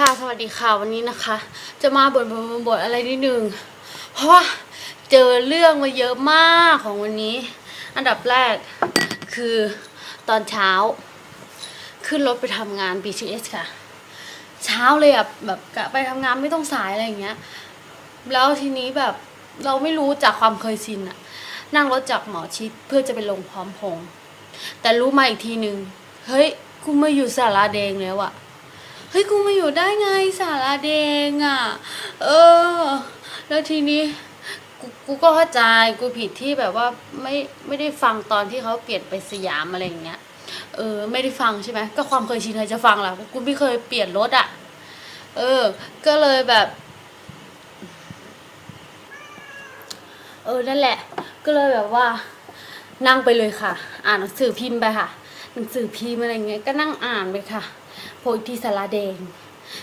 ค่ะสวัสดีค่ะวันนี้นะคะ จะมาบ่นบ่นบ่นบนอะไรนิดนึงเพราะว่าเจอเรื่องมาเยอะมากของวันนี้ อันดับแรกคือตอนเช้า ขึ้นรถไปทำงาน BTS ค่ะ เช้าเลยอะแบบกะไปทำงานไม่ต้องสายอะไรอย่างเงี้ย แล้วทีนี้แบบเราไม่รู้จากความเคยชินอะนั่งรถจากหมอชิดเพื่อจะไปลงพร้อมพง แต่รู้มาอีกทีนึงเฮ้ยกูมาอยู่สาราแดงแล้วอะ ฮ้ยกูมาอยู่ได้ไงสาราแดงอะเออ แล้วทีนี้กูกูก็เข้าใจกูผิดที่แบบว่าไม่ไม่ได้ฟังตอนที่เขาเปลี่ยนไปสยามอะไรอย่างเงี้ย เออ ไม่ได้ฟังใช่ไหมก็ความเคยชินเคยจะฟังล่ะกูไม่เคยเปลี่ยนรถอะ เออ ก็เลยแบบ เออนั่นแหละ ก็เลยแบบว่า นั่งไปเลยค่ะ อ่านหนังสือพิมพ์ไปค่ะ หนังสือพิมพ์อะไรเงี้ยก็นั่งอ่านไปค่ะ โพยที่สาราแดง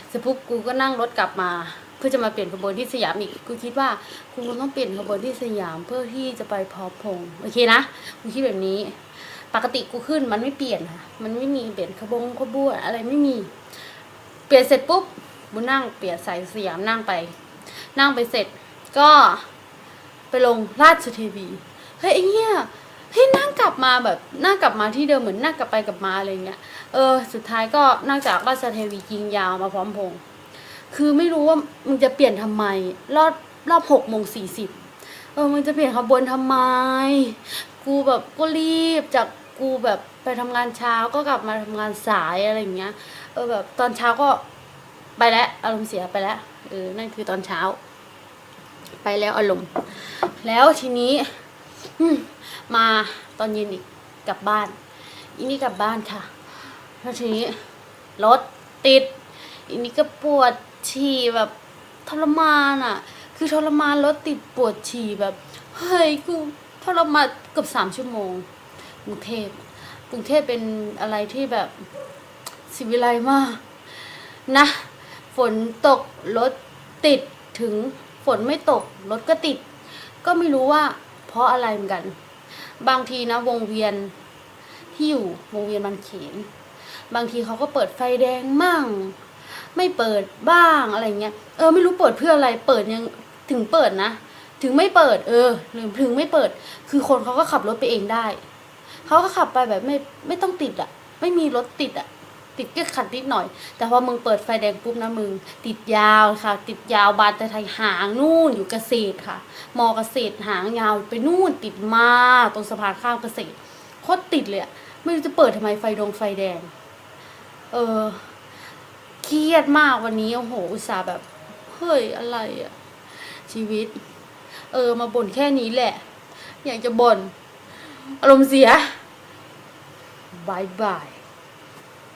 เสร็จปุ๊บกูก็นั่งรถกลับมา เพื่อจะมาเปลี่ยนขบวนที่สยามอีกกูคิดว่ากูคงต้องเปลี่ยนขบวนที่สยามเพื่อที่จะไปพอพงโอเคนะกูคิดแบบนี้ ปกติกูขึ้นมันไม่เปลี่ยนค่ะมันไม่มีเปลี่ยนขบงขบวนอะไรไม่มี เปลี่ยนเสร็จปุ๊บกูนั่งเปลี่ยนสายสยามนั่งไป นั่งไปเสร็จก็ไปลงราชเทวีเฮ้ยไอ้เหี้ย กลับมาแบบนั่งกลับมาที่เดิมเหมือนนั่งกลับไปกลับมาอะไรเงี้ยเออ สุดท้ายก็นั่งจากราชเทวียิงยาวมาพร้อมพงคือไม่รู้ว่ามึงจะเปลี่ยนทำไม รอบรอบหกโมงสี่สิบเออมึงจะเปลี่ยนขบวนทำไม กูแบบก็รีบจากกูแบบไปทำงานเช้าก็กลับมาทำงานสายอะไรอย่างเงี้ย เออแบบตอนเช้าก็ไปแล้วอารมณ์เสียไปแล้วเออนั่นคือตอนเช้า ไปแล้วอารมณ์แล้วทีนี้ มาตอนเย็นอีกกลับบ้านอีนี่กลับบ้านค่ะแล้วทีนี้รถติดอีนี่ก็ปวดฉี่แบบทรมานอะ คือทรมานรถติดปวดฉี่แบบเฮ้ยกูทรมานเกือบสามชั่วโมงกรุงเทพกรุงเทพเป็นอะไรที่แบบสิวิไลมากนะ ฝนตกรถติดถึงฝนไม่ตกรถก็ติด ก็ไม่รู้ว่า เพราะอะไรเหมือนกัน บางทีนะวงเวียนที่อยู่วงเวียนบางเขน บางทีเขาก็เปิดไฟแดงมั่ง ไม่เปิดบ้างอะไรเงี้ย เออไม่รู้เปิดเพื่ออะไร เปิดยังถึงเปิดนะ ถึงไม่เปิด เออหรือถึงไม่เปิด คือคนเขาก็ขับรถไปเองได้ เขาก็ขับไปแบบไม่ไม่ต้องติดอะไม่มีรถติดอะ ติดแค่ขัดนิดหน่อย แต่พอมึงเปิดไฟแดงปุ๊บนะมึง ติดยาวค่ะ ติดยาวบานแต่ไทยหางนู่นอยู่เกษตรค่ะ มอเกษตรหางยาวไปนู่นติดมากตรงสะพานข้ามเกษตรโคตรติดเลยอะไม่รู้จะเปิดทำไมไฟดงไฟแดง เออเครียดมากวันนี้โอ้โหอุตส่าห์แบบเฮ้ยอะไรอะชีวิต เออ มาบ่นแค่นี้แหละ อยากจะบ่นอารมณ์เสียบายบาย